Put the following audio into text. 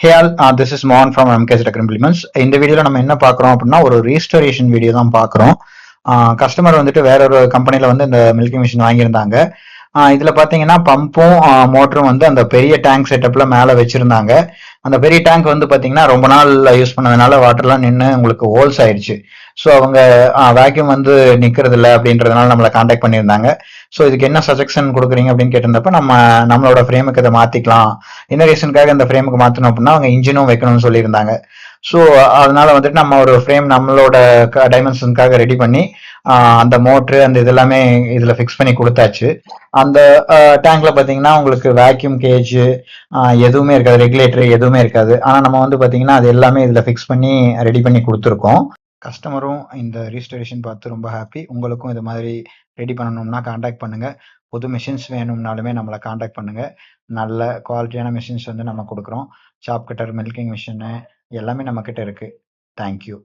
Hey all this is மோகன் from எம்கேஸ் implements இந்த வீடியோவில் நம்ம என்ன பார்க்குறோம் அப்படின்னா ஒரு ரீஸ்டோரேஷன் வீடியோ தான் பார்க்குறோம். கஸ்டமர் வந்துட்டு வேற ஒரு கம்பெனியில் வந்து இந்த மில்கிங் மிஷின் வாங்கியிருந்தாங்க. இதில் பார்த்தீங்கன்னா பம்பும் மோட்டரும் வந்து அந்த பெரிய டேங்க் செட்டப்பில் மேலே வச்சுருந்தாங்க. அந்த பெரிய டேங்க் வந்து பார்த்தீங்கன்னா ரொம்ப நாள் யூஸ் பண்ணதுனால வாட்டர்லாம் நின்று உங்களுக்கு ஹோல்ஸ் ஆயிடுச்சு. ஸோ அவங்க வேக்யூம் வந்து நிற்கிறது இல்லை அப்படின்றதுனால நம்மளை காண்டாக்ட் பண்ணியிருந்தாங்க. ஸோ இதுக்கு என்ன சஜெக்ஷன் கொடுக்குறீங்க அப்படின்னு கேட்டிருந்தப்ப நம்ம நம்மளோட ஃப்ரேமுக்கு இதை மாற்றிக்கலாம் என்ன ரீசனுக்காக இந்த ஃப்ரேமுக்கு மாற்றணும் அப்படின்னா அவங்க இன்ஜினும் வைக்கணும்னு சொல்லியிருந்தாங்க. ஸோ அதனால வந்துட்டு நம்ம ஒரு ஃப்ரேம் நம்மளோட டைமென்ஷனுக்காக ரெடி பண்ணி அந்த மோட்ரு அந்த இதெல்லாமே இதில் ஃபிக்ஸ் பண்ணி கொடுத்தாச்சு. அந்த டேங்க்ல பார்த்தீங்கன்னா உங்களுக்கு வேக்யூம் கேஜ் எதுவுமே இருக்காது. ரெகுலேட்டர் எதுவுமே இருக்காது. ஆனால் நம்ம வந்து பார்த்தீங்கன்னா அது எல்லாமே இதில் ஃபிக்ஸ் பண்ணி ரெடி பண்ணி கொடுத்துருக்கோம். கஸ்டமரும் இந்த ரீஸ்டரேஷன் பார்த்து ரொம்ப ஹாப்பி உங்களுக்கும் இது மாதிரி ரெடி பண்ணணும்னா காண்டாக்ட் பண்ணுங்கள் புது மிஷின்ஸ் வேணும்னாலுமே நம்மளை காண்டாக்ட் பண்ணுங்கள் நல்ல குவாலிட்டியான மிஷின்ஸ் வந்து நம்ம கொடுக்குறோம். சாப் கட்டர் மில்கிங் மிஷினு எல்லாமே நம்மக்கிட்ட இருக்குது தேங்க்யூ